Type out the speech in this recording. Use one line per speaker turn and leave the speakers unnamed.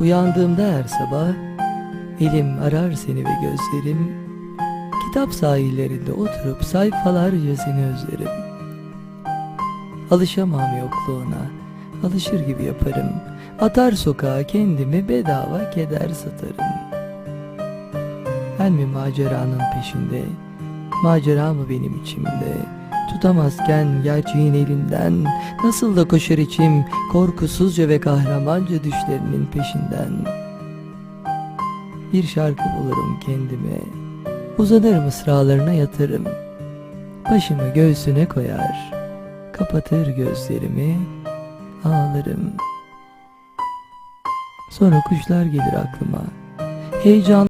Uyandığımda her sabah elim arar seni ve gözlerim kitap sahillerinde oturup sayfalarca seni özlerim. Alışamam yokluğuna, alışır gibi yaparım. Atar sokağa kendimi bedava keder satarım. Ben mi maceranın peşinde, macera mı benim içimde? Tutamazken gerçeğin elinden Nasıl da koşar içim korkusuzca ve kahramanca düşlerinin peşinden. Bir şarkı bulurum kendime Uzanır mısralarına yatarım. Başımı göğsüne koyar Kapatır gözlerimi Ağlarım. Sonra kuşlar gelir aklıma Heyecan